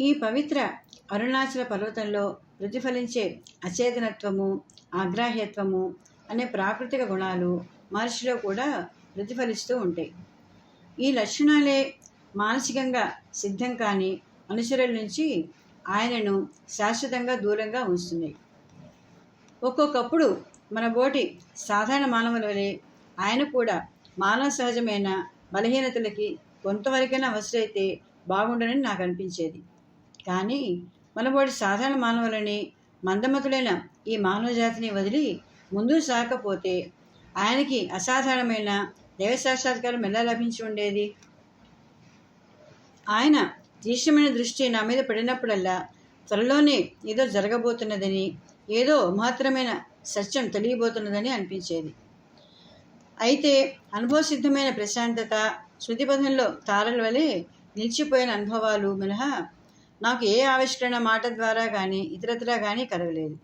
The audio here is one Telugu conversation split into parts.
ఈ పవిత్ర అరుణాచల పర్వతంలో ప్రతిఫలించే అచేతనత్వము ఆగ్రాహ్యత్వము అనే ప్రాకృతిక గుణాలు మహర్షిలో కూడా ప్రతిఫలిస్తూ ఉంటాయి. ఈ లక్షణాలే మానసికంగా సిద్ధం కాని అనుచరుల నుంచి ఆయనను శాశ్వతంగా దూరంగా ఉంచుతున్నాయి. ఒక్కొక్కప్పుడు మన బోటి సాధారణ మానవుల వలె ఆయన కూడా మానవ సహజమైన బలహీనతలకి కొంతవరకైనా అవసరమైతే బాగుండనని నాకు అనిపించేది. కానీ మనబోటి సాధారణ మానవులని మందమతులైన ఈ మానవ జాతిని వదిలి ముందుకు సాగకపోతే ఆయనకి అసాధారణమైన దైవ సాక్షాత్కారం ఎలా లభించి ఉండేది? ఆయన తీక్షమైన దృష్టి నా మీద పడినప్పుడల్లా త్వరలోనే ఏదో జరగబోతున్నదని ఏదో మహత్తరమైన సత్యం తెలియబోతున్నదని అనిపించేది. అయితే అనుభవసిద్ధమైన ప్రశాంతత శృతిపథంలో తారల వలె నిలిచిపోయిన అనుభవాలు మినహా నాకు ఏ ఆవిష్కరణ మాట ద్వారా కానీ ఇతరత్రా కానీ కలగలేదు.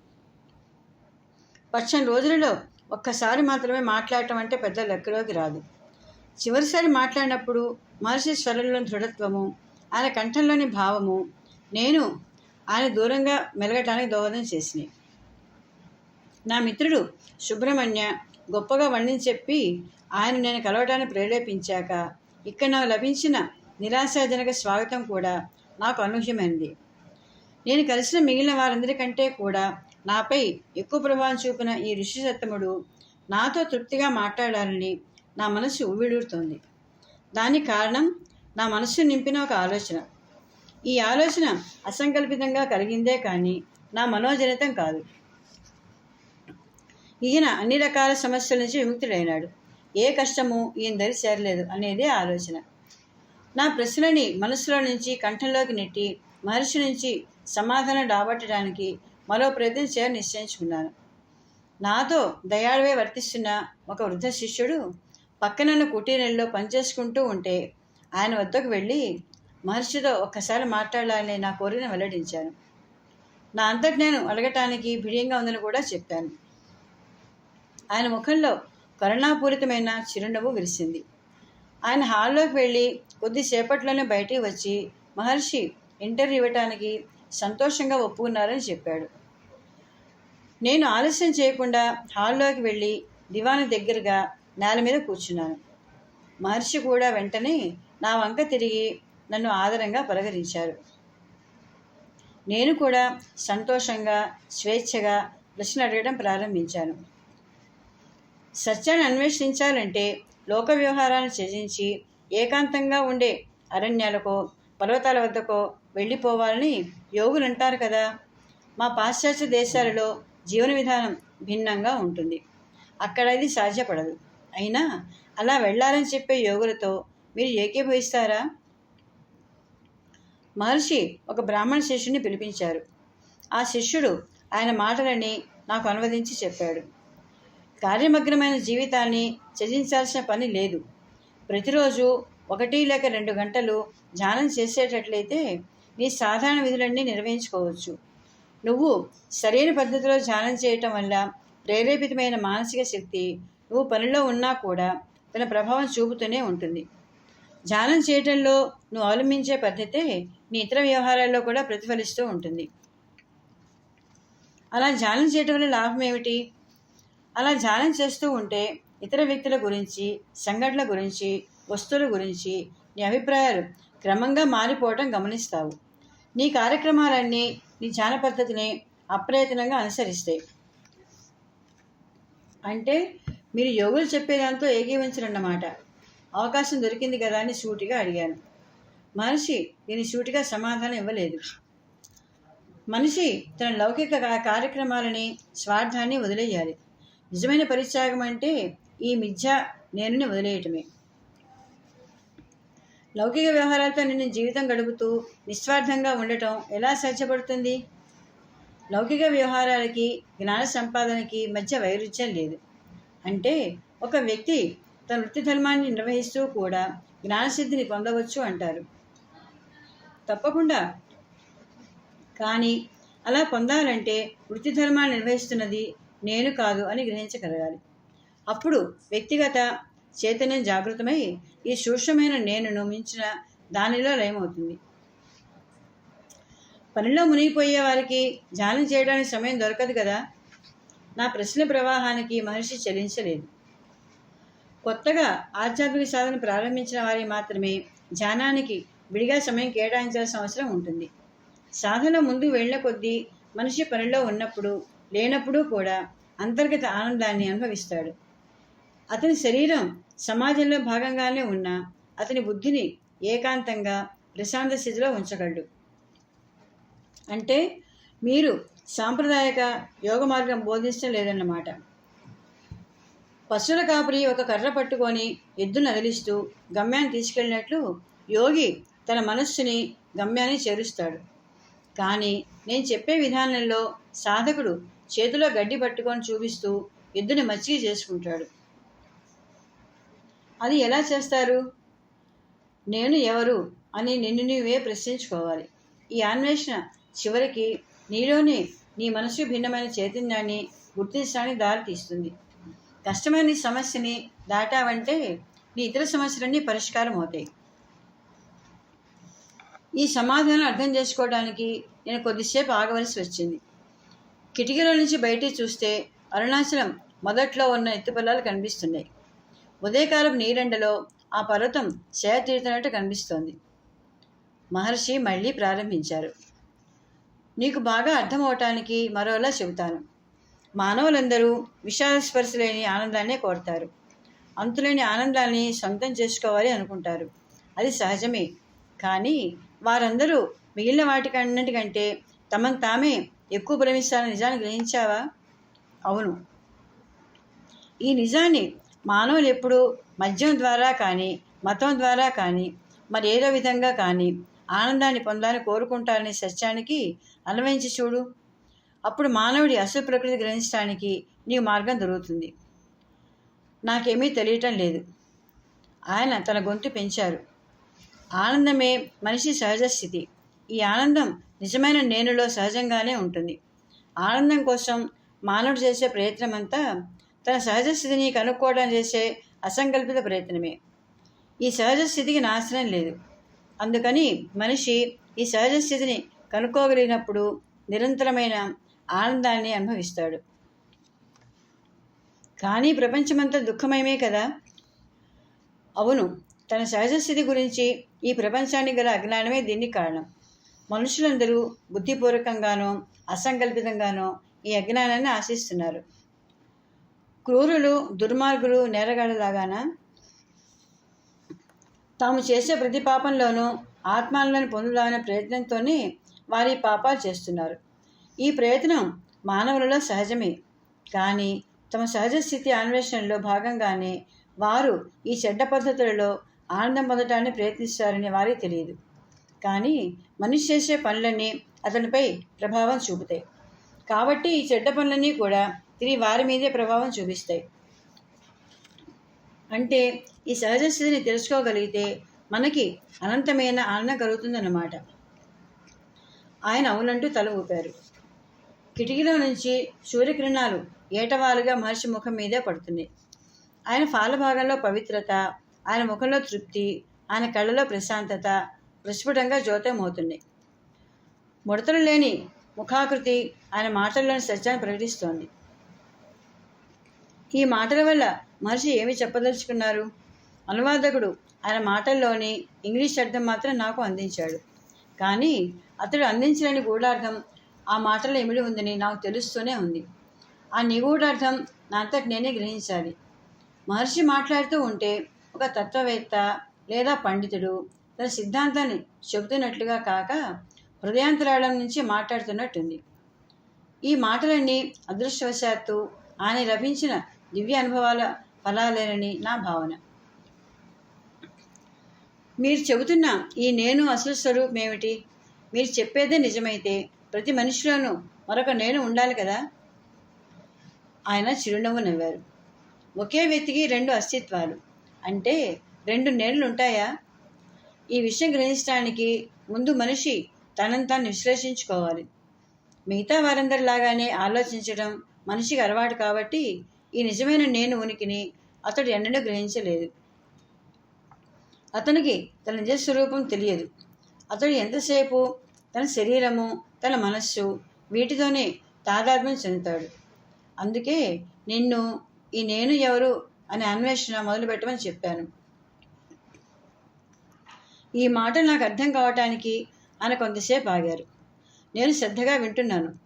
పచ్చని రోజులలో ఒక్కసారి మాత్రమే మాట్లాడటం అంటే పెద్ద లెక్కలోకి రాదు. చివరిసారి మాట్లాడినప్పుడు మహర్షి స్వరంలోని దృఢత్వము ఆయన కంఠంలోని భావము నేను ఆయన దూరంగా మెలగటానికి దోహదం చేసినాయి నా మిత్రుడు సుబ్రహ్మణ్య గొప్పగా వండిని చెప్పి ఆయన నేను కలవటాన్ని ప్రేరేపించాక ఇక్కడ నాకు లభించిన నిరాశాజనక స్వాగతం కూడా నాకు అనూహ్యమైంది. నేను కలిసిన మిగిలిన వారందరికంటే కూడా నాపై ఎక్కువ ప్రభావం చూపిన ఈ ఋషి సత్తముడు నాతో తృప్తిగా మాట్లాడాలని నా మనసు ఉవ్విడూరుతోంది దానికి కారణం నా మనస్సు నింపిన ఒక ఆలోచన. ఈ ఆలోచన అసంకల్పితంగా కలిగిందే కానీ నా మనోజనితం కాదు. ఈయన అన్ని రకాల సమస్యల నుంచి విముక్తుడైనాడు. ఏ కష్టము ఈయన దరి చేరలేదు అనేదే ఆలోచన. నా ప్రశ్నని మనసులో నుంచి కంఠంలోకి నెట్టి మహర్షి నుంచి సమాధానం రాబట్టడానికి మరో ప్రయత్నం చేయ నిశ్చయించుకున్నాను. నాతో దయాళువే వర్తిస్తున్న ఒక వృద్ధ శిష్యుడు పక్కనున్న కుటీరంలో పనిచేసుకుంటూ ఉంటే ఆయన వద్దకు వెళ్ళి మహర్షితో ఒక్కసారి మాట్లాడాలని నా కోరిన వెల్లడించాను. నా అంతటి నేను అడగటానికి బిడియంగా ఉందని కూడా చెప్పాను. ఆయన ముఖంలో కరుణాపూరితమైన చిరునవ్వు విరిసింది. ఆయన హాల్లోకి వెళ్ళి కొద్దిసేపట్లోనే బయటికి వచ్చి మహర్షి ఇంటర్వ్యూ ఇవ్వటానికి సంతోషంగా ఒప్పుకున్నారని చెప్పాడు. నేను ఆలస్యం చేయకుండా హాల్లోకి వెళ్ళి దివాని దగ్గరగా నేల మీద కూర్చున్నాను. మహర్షి కూడా వెంటనే నా వంక తిరిగి నన్ను ఆదరంగా పలకరించారు. నేను కూడా సంతోషంగా స్వేచ్ఛగా ప్రశ్న అడగడం ప్రారంభించాను. సత్యాన్ని అన్వేషించాలంటే లోక వ్యవహారాన్ని త్యజించి ఏకాంతంగా ఉండే అరణ్యాలకో పర్వతాల వద్దకో వెళ్ళిపోవాలని యోగులు అంటారు కదా. మా పాశ్చాత్య దేశాలలో జీవన విధానం భిన్నంగా ఉంటుంది. అక్కడ అది సాధ్యపడదు. అయినా అలా వెళ్ళాలని చెప్పే యోగులతో మీరు ఏకీభవిస్తారా? మహర్షి ఒక బ్రాహ్మణ శిష్యుని పిలిపించారు. ఆ శిష్యుడు ఆయన మాటలని నాకు అనువదించి చెప్పాడు. కార్యమగ్నమైన జీవితాన్ని త్యజించాల్సిన పని లేదు. ప్రతిరోజు ఒకటి లేక రెండు గంటలు ధ్యానం చేసేటట్లయితే నీ సాధారణ విధులన్నీ నిర్వహించుకోవచ్చు. నువ్వు సరైన పద్ధతిలో ధ్యానం చేయటం వల్ల ప్రేరేపితమైన మానసిక శక్తి నువ్వు పనిలో ఉన్నా కూడా తన ప్రభావం చూపుతూనే ఉంటుంది. ధ్యానం చేయటంలో నువ్వు అవలంబించే పద్ధతే నీ ఇతర వ్యవహారాల్లో కూడా ప్రతిఫలిస్తూ ఉంటుంది. అలా ధ్యానం చేయటం వల్ల లాభం ఏమిటి? అలా ధ్యానం చేస్తూ ఉంటే ఇతర వ్యక్తుల గురించి సంఘటనల గురించి వస్తువుల గురించి నీ అభిప్రాయాలు క్రమంగా మారిపోవటం గమనిస్తావు. నీ కార్యక్రమాలన్నీ నీ ధ్యాన పద్ధతిని అప్రయత్నంగా అనుసరిస్తాయి. అంటే మీరు యోగులు చెప్పేదాంతో ఏకీవించరన్నమాట అవకాశం దొరికింది కదా అని సూటిగా అడిగాను. మనిషి దీని సూటిగా సమాధానం ఇవ్వలేదు. మనిషి తన లౌకిక కార్యక్రమాలని స్వార్థాన్ని వదిలేయాలి. నిజమైన పరిత్యాగం అంటే ఈ మిథ్య నేనుని వదిలేయటమే. లౌకిక వ్యవహారాలతో నిన్ను జీవితం గడుపుతూ నిస్వార్థంగా ఉండటం ఎలా సాధ్యపడుతుంది? లౌకిక వ్యవహారాలకి జ్ఞాన సంపాదనకి మధ్య వైరుధ్యం లేదు. అంటే ఒక వ్యక్తి తన వృత్తి ధర్మాన్ని నిర్వహిస్తూ కూడా జ్ఞానసిద్ధిని పొందవచ్చు అంటారు. తప్పకుండా. కానీ అలా పొందాలంటే వృత్తి ధర్మాన్ని నిర్వహిస్తున్నది నేను కాదు అని గ్రహించగలగాలి. అప్పుడు వ్యక్తిగత చైతన్యం జాగృతమై ఈ సూక్ష్మమైన నేనును మించిన దానిలో లయమవుతుంది. పనిలో మునిగిపోయే వారికి ధ్యానం చేయడానికి సమయం దొరకదు కదా? నా ప్రశ్న ప్రవాహానికి మనిషి చెల్లించలేదు కొత్తగా ఆధ్యాత్మిక సాధన ప్రారంభించిన వారి మాత్రమే ధ్యానానికి విడిగా సమయం కేటాయించాల్సిన అవసరం ఉంటుంది. సాధన ముందు వెళ్ళిన కొద్దీ మనిషి పనిలో ఉన్నప్పుడు లేనప్పుడు కూడా అంతర్గత ఆనందాన్ని అనుభవిస్తాడు. అతని శరీరం సమాజంలో భాగంగానే ఉన్న అతని బుద్ధిని ఏకాంతంగా ప్రశాంత స్థితిలో ఉంచగలడు. అంటే మీరు సాంప్రదాయక యోగ మార్గం బోధించడం లేదన్నమాట. పశువుల కాపరి ఒక కర్ర పట్టుకొని ఎద్దును అదిలిస్తూ గమ్యాన్ని తీసుకెళ్ళినట్లు యోగి తన మనస్సుని గమ్యాన్ని చేరుస్తాడు. కానీ నేను చెప్పే విధానంలో సాధకుడు చేతిలో గడ్డి పట్టుకొని చూపిస్తూ ఎద్దుని మచ్చిగి చేసుకుంటాడు. అది ఎలా చేస్తారు? నేను ఎవరు అని నిన్ను నీవే ప్రశ్నించుకోవాలి. ఈ అన్వేషణ చివరికి నీలోనే నీ మనసు భిన్నమైన చైతన్యాన్ని గుర్తించడానికి దారి తీస్తుంది. కష్టమైన సమస్యని దాటావంటే నీ ఇతర సమస్యలన్నీ పరిష్కారం అవుతాయి. ఈ సమాధానం అర్థం చేసుకోవడానికి నేను కొద్దిసేపు ఆగవలసి వచ్చింది. కిటికీల నుంచి బయటికి చూస్తే అరుణాచలం మొదట్లో ఉన్న ఎత్తుపల్లాలు కనిపిస్తున్నాయి. ఉదయకాలపు నీరెండలో ఆ పర్వతం సేద తీరుతున్నట్టు కనిపిస్తోంది. మహర్షి మళ్ళీ ప్రారంభించారు. నీకు బాగా అర్థమవటానికి మరోలా చెబుతాను. మానవులందరూ విషాద స్పర్శ లేని ఆనందాన్నే కోరుతారు. అంతులేని ఆనందాన్ని సొంతం చేసుకోవాలి అనుకుంటారు. అది సహజమే. కానీ వారందరూ మిగిలిన వాటికన్నిటికంటే తమను తామే ఎక్కువ భ్రమిస్తారని నిజాన్ని గ్రహించావా? అవును. ఈ నిజాన్ని మానవులు ఎప్పుడూ మద్యం ద్వారా కానీ మతం ద్వారా కానీ మరి ఏదో విధంగా కానీ ఆనందాన్ని పొందాలని కోరుకుంటారనే సత్యానికి అన్వయించి చూడు. అప్పుడు మానవుడి అసలు ప్రకృతి గ్రహించడానికి నీకు మార్గం దొరుకుతుంది. నాకేమీ తెలియటం లేదు. ఆయన తన గొంతు పెంచారు. ఆనందమే మనిషి సహజ స్థితి. ఈ ఆనందం నిజమైన నేనులో సహజంగానే ఉంటుంది. ఆనందం కోసం మానవుడు చేసే ప్రయత్నమంతా తన సహజ స్థితిని కనుక్కోవడం చేసే అసంకల్పిత ప్రయత్నమే. ఈ సహజ స్థితికి నాశనం లేదు. అందుకని మనిషి ఈ సహజ స్థితిని కనుక్కోగలిగినప్పుడు నిరంతరమైన ఆనందాన్ని అనుభవిస్తాడు. కానీ ప్రపంచమంతా దుఃఖమయమే కదా? అవును తన సహజ స్థితి గురించి ఈ ప్రపంచానికి గల అజ్ఞానమే దీనికి కారణం. మనుషులందరూ బుద్ధిపూర్వకంగానో అసంకల్పితంగానో ఈ అజ్ఞానాన్ని ఆశిస్తున్నారు. క్రూరులు దుర్మార్గులు నేరగాడలాగానా తాము చేసే ప్రతి పాపంలోనూ ఆత్మాలను పొందుదామనే ప్రయత్నంతోనే వారి పాపాలు చేస్తున్నారు. ఈ ప్రయత్నం మానవులలో సహజమే. కానీ తమ సహజ స్థితి అన్వేషణలో భాగంగానే వారు ఈ చెడ్డ పద్ధతులలో ఆనందం పొందటాన్ని ప్రయత్నిస్తారని వారికి తెలియదు. కానీ మనిషి చేసే పనులన్నీ అతనిపై ప్రభావం చూపుతాయి. కాబట్టి ఈ చెడ్డ పనులన్నీ కూడా తిరిగి వారి మీదే ప్రభావం చూపిస్తాయి. అంటే ఈ సహజ స్థితిని తెలుసుకోగలిగితే మనకి అనంతమైన ఆనందం కలుగుతుందన్నమాట. ఆయన అవునంటూ తల ఊపారు. కిటికీలో నుంచి సూర్యకిరణాలు ఏటవాలుగా మహర్షి ముఖం మీదే పడుతున్నాయి. ఆయన ఫాలభాగంలో పవిత్రత ఆయన ముఖంలో తృప్తి ఆయన కళ్ళలో ప్రశాంతత ప్రస్ఫుటంగా జ్యోతమవుతున్నాయి. ముడతలు లేని ముఖాకృతి ఆయన మాటల్లోని సత్యాన్ని ప్రకటిస్తోంది. ఈ మాటల వల్ల మహర్షి ఏమి చెప్పదలుచుకున్నారు? అనువాదకుడు ఆయన మాటల్లోని ఇంగ్లీష్ అర్థం మాత్రం నాకు అందించాడు. కానీ అతడు అందించలేని గూఢార్థం ఆ మాటలో ఇమిడి ఉందని నాకు తెలుస్తూనే ఉంది. ఆ నిగూఢార్థం నా అంతటి నేనే గ్రహించాలి. మహర్షి మాట్లాడుతూ ఉంటే ఒక తత్వవేత్త లేదా పండితుడు తన సిద్ధాంతాన్ని చెబుతున్నట్లుగా కాక హృదయాంతరాళం నుంచి మాట్లాడుతున్నట్టుంది. ఈ మాటలన్నీ అదృష్టవశాత్తు ఆయన లభించిన దివ్య అనుభవాల ఫలాలేనని నా భావన. మీరు చెబుతున్న ఈ నేను అసలు స్వరూపం ఏమిటి మీరు చెప్పేదే నిజమైతే ప్రతి మనిషిలోనూ మరొక నేను ఉండాలి కదా? ఆయన చిరునవ్వు నవ్వారు. ఒకే వ్యక్తికి రెండు అస్తిత్వాలు. అంటే రెండు నేనులు ఉంటాయా? ఈ విషయం గ్రహించడానికి ముందు మనిషి తనను తాను విశ్లేషించుకోవాలి మిగతా వారందరిలాగానే ఆలోచించడం మనిషికి అలవాటు కాబట్టి ఈ నిజమైన నేను ఉనికిని అతడు ఎన్నడూ గ్రహించలేదు. అతనికి తన నిజ స్వరూపం తెలియదు. అతడు ఎంతసేపు తన శరీరము తన మనస్సు వీటితోనే తాదాత్మ్యం చెందుతాడు. అందుకే నిన్ను ఈ నేను ఎవరు అనే అన్వేషణ మొదలుపెట్టమని చెప్పాను. ఈ మాట నాకు అర్థం కావటానికి ఆయన కొంతసేపు ఆగారు. నేను శ్రద్ధగా వింటున్నాను.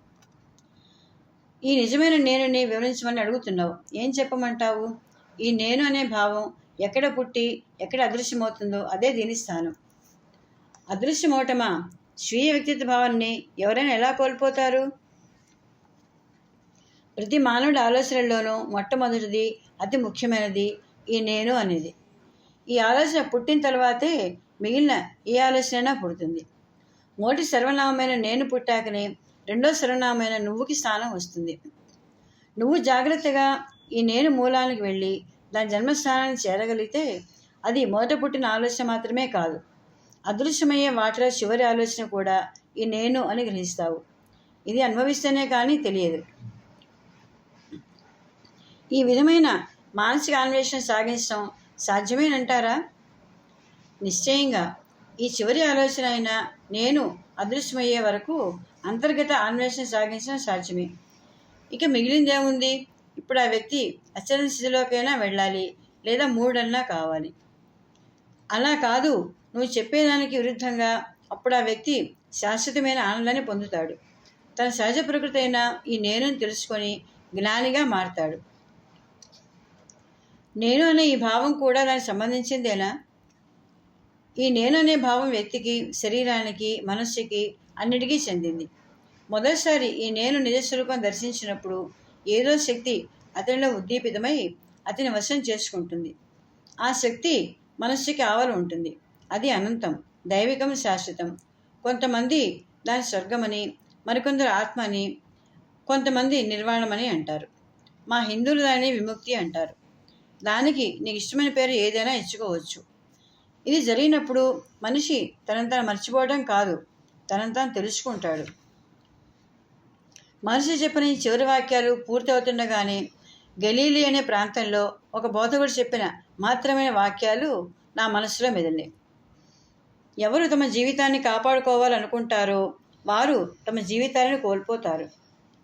ఈ నిజమైన నేనుని వివరించమని అడుగుతున్నావు. ఏం చెప్పమంటావు? ఈ నేను అనే భావం ఎక్కడ పుట్టి ఎక్కడ అదృశ్యమవుతుందో అదే దీని స్థానం. అదృశ్యమవటమా? స్వీయ వ్యక్తిత్వ భావాన్ని ఎవరైనా ఎలా కోల్పోతారు? ప్రతి మానవుడి ఆలోచనల్లోనూ మొట్టమొదటిది అతి ముఖ్యమైనది ఈ నేను అనేది. ఈ ఆలోచన పుట్టిన తర్వాతే మిగిలిన ఏ ఆలోచన పుడుతుంది. మొదటి సర్వనామమైన నేను పుట్టాకనే రెండో సర్వనామైన నువ్వుకి స్థానం వస్తుంది. నువ్వు జాగ్రత్తగా ఈ నేను మూలానికి వెళ్ళి దాని జన్మస్థానాన్ని చేరగలిగితే అది మొదట పుట్టిన ఆలోచన మాత్రమే కాదు. అదృశ్యమయ్యే వాటిలో చివరి ఆలోచన కూడా ఈ నేను అని గ్రహిస్తావు. ఇది అనుభవిస్తేనే కానీ తెలియదు. ఈ విధమైన మానసిక అన్వేషణ సాగించడం సాధ్యమేనంటారా? నిశ్చయంగా ఈ చివరి ఆలోచన అయిన నేను అదృశ్యమయ్యే వరకు అంతర్గత అన్వేషణ సాగించడం సాధ్యమే. ఇక మిగిలిందేముంది ఇప్పుడు ఆ వ్యక్తి అచల స్థితిలోకైనా వెళ్ళాలి లేదా మూడన్నా కావాలి. అలా కాదు నువ్వు చెప్పేదానికి విరుద్ధంగా అప్పుడు ఆ వ్యక్తి శాశ్వతమైన ఆనందాన్ని పొందుతాడు. తన సహజ ప్రకృతి అయిన ఈ నేనుని తెలుసుకొని జ్ఞానిగా మారతాడు. నేను అనే ఈ భావం కూడా దానికి సంబంధించిందేనా? ఈ నేను అనే భావం వ్యక్తికి శరీరానికి మనస్సుకి అన్నిటికీ చెందింది. మొదటిసారి ఈ నేను నిజస్వరూపం దర్శించినప్పుడు ఏదో శక్తి అతనిలో ఉద్దీపితమై అతని వశం చేసుకుంటుంది. ఆ శక్తి మనస్సుకి ఆవలు ఉంటుంది. అది అనంతం దైవికం శాశ్వతం. కొంతమంది దాని స్వర్గమని మరికొందరు ఆత్మ అని కొంతమంది నిర్వాణమని అంటారు. మా హిందువులు దాన్ని విముక్తి అంటారు. దానికి నీకు ఇష్టమైన పేరు ఏదైనా ఇచ్చుకోవచ్చు. ఇది జరిగినప్పుడు మనిషి తనంతను మర్చిపోవడం కాదు తనంతాను తాను తెలుసుకుంటాడు. మనిషి చెప్పిన ఈ చివరి వాక్యాలు పూర్తి అవుతుండగానే గలీలి అనే ప్రాంతంలో ఒక బోధకుడు చెప్పిన మాత్రమైన వాక్యాలు నా మనసులో మెదిలినాయి. ఎవరు తమ జీవితాన్ని కాపాడుకోవాలనుకుంటారో వారు తమ జీవితాలను కోల్పోతారు.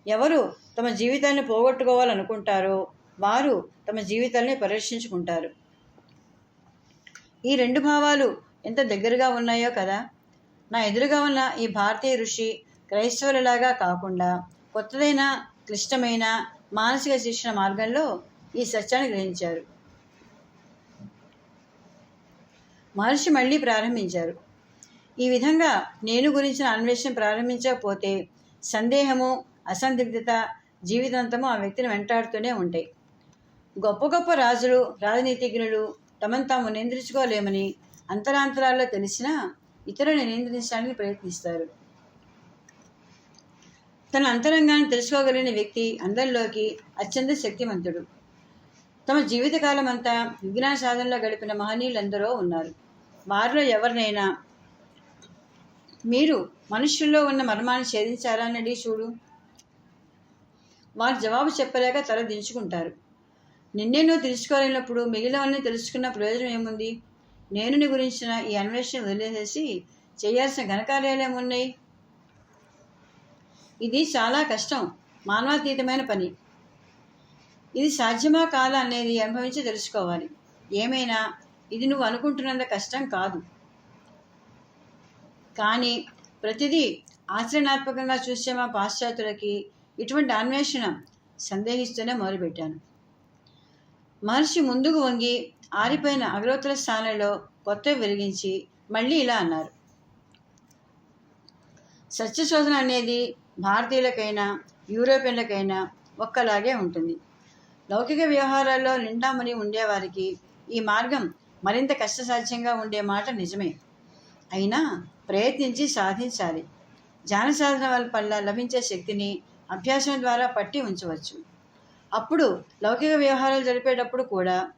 ఎవరు తమ జీవితాన్ని పోగొట్టుకోవాలనుకుంటారో వారు తమ జీవితాన్ని పరిరక్షించుకుంటారు. ఈ రెండు భావాలు ఎంత దగ్గరగా ఉన్నాయో కదా? నా ఎదురుగా ఉన్న ఈ భారతీయ ఋషి క్రైస్తవులలాగా కాకుండా కొత్తదైన క్లిష్టమైన మానసిక శిక్షణ మార్గంలో ఈ సత్యాన్ని గ్రహించారు. మహర్షి మళ్ళీ ప్రారంభించారు. ఈ విధంగా నేను గురించిన అన్వేషణ ప్రారంభించకపోతే సందేహము అసందిగ్ధత జీవితాంతము ఆ వ్యక్తిని వెంటాడుతూనే ఉంటాయి. గొప్ప గొప్ప రాజులు రాజనీతిజ్ఞులు తమను తాము నియంత్రించుకోలేమని అంతరాంతరాల్లో తెలిసినా ఇతరులను నియంత్రించడానికి ప్రయత్నిస్తారు. తన అంతరంగాన్ని తెలుసుకోగలిగిన వ్యక్తి అందరిలోకి అత్యంత శక్తివంతుడు తమ జీవితకాలం అంతా విజ్ఞాన సాధనలో గడిపిన మహనీయులందరూ ఉన్నారు. వారిలో ఎవరినైనా మీరు మనుషుల్లో ఉన్న మర్మాన్ని ఛేదించారా అని చూడు. వారు జవాబు చెప్పలేక తల దించుకుంటారు. నిన్నే నువ్వు తెలుసుకోలేనప్పుడు మిగిలినవన్నీ తెలుసుకున్న ప్రయోజనం ఏముంది? నేనుని గురించిన ఈ అన్వేషణ వదిలేసేసి చేయాల్సిన ఘనకార్యాలు ఏమున్నాయి ఇది చాలా కష్టం మానవాతీతమైన పని. ఇది సాధ్యమా కాదా అనేది అనుభవించి తెలుసుకోవాలి. ఏమైనా? ఇది నువ్వు అనుకుంటున్నంత కష్టం కాదు. కానీ ప్రతిదీ ఆచరణాత్మకంగా చూసే మా పాశ్చాత్యులకి ఇటువంటి అన్వేషణ సందేహిస్తూనే మొదలుపెట్టాను. మహర్షి ముందుకు వంగి ఆరిపోయిన అగ్రవతుల స్థానంలో కొత్త వెలిగించి మళ్ళీ ఇలా అన్నారు. సత్యశోధన అనేది భారతీయులకైనా యూరోపియన్లకైనా ఒక్కలాగే ఉంటుంది. లౌకిక వ్యవహారాల్లో నిండామని ఉండేవారికి ఈ మార్గం మరింత కష్టసాధ్యంగా ఉండే మాట నిజమే. అయినా ప్రయత్నించి సాధించాలి. ధ్యాన సాధన వల్ల లభించే శక్తిని అభ్యాసం ద్వారా పట్టి ఉంచవచ్చు. అప్పుడు లౌకిక వ్యవహారాలు జరిపేటప్పుడు కూడా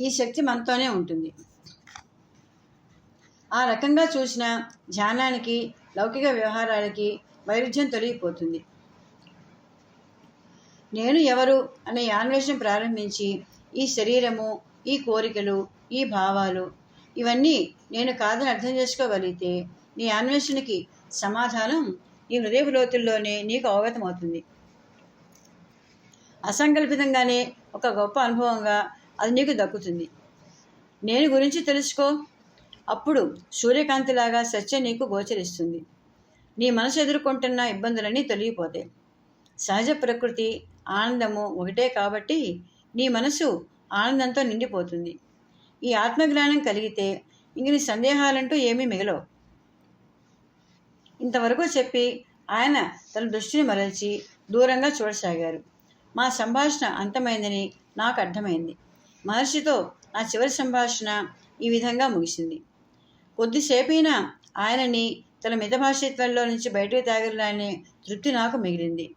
ఈ శక్తి మనతోనే ఉంటుంది. ఆ రకంగా చూసిన ధ్యానానికి లౌకిక వ్యవహారాలకి వైరుధ్యం తొలగిపోతుంది. నేను ఎవరు అనే అన్వేషణ ప్రారంభించి ఈ శరీరము ఈ కోరికలు ఈ భావాలు ఇవన్నీ నేను కాదని అర్థం చేసుకోగలిగితే నీ అన్వేషణకి సమాధానం ఈ హృదయ లోతుల్లోనే నీకు అవగతమవుతుంది. అసంకల్పితంగానే ఒక గొప్ప అనుభవంగా అది నీకు దక్కుతుంది. నేను గురించి తెలుసుకో. అప్పుడు సూర్యకాంతిలాగా సత్యం నీకు గోచరిస్తుంది. నీ మనసు ఎదుర్కొంటున్న ఇబ్బందులన్నీ తొలగిపోతాయి. సహజ ప్రకృతి ఆనందము ఒకటే కాబట్టి నీ మనసు ఆనందంతో నిండిపోతుంది. ఈ ఆత్మజ్ఞానం కలిగితే ఇంక నీ సందేహాలంటూ ఏమీ మిగలవు. ఇంతవరకు చెప్పి ఆయన తన దృష్టిని మరల్చి దూరంగా చూడసాగారు. మా సంభాషణ అంతమైందని నాకు అర్థమైంది. మహర్షితో నా చివరి సంభాషణ ఈ విధంగా ముగిసింది. కొద్దిసేపైనా ఆయనని తన మితభాషిత్వంలో నుంచి బయటకు తాగలనే తృప్తి నాకు మిగిలింది.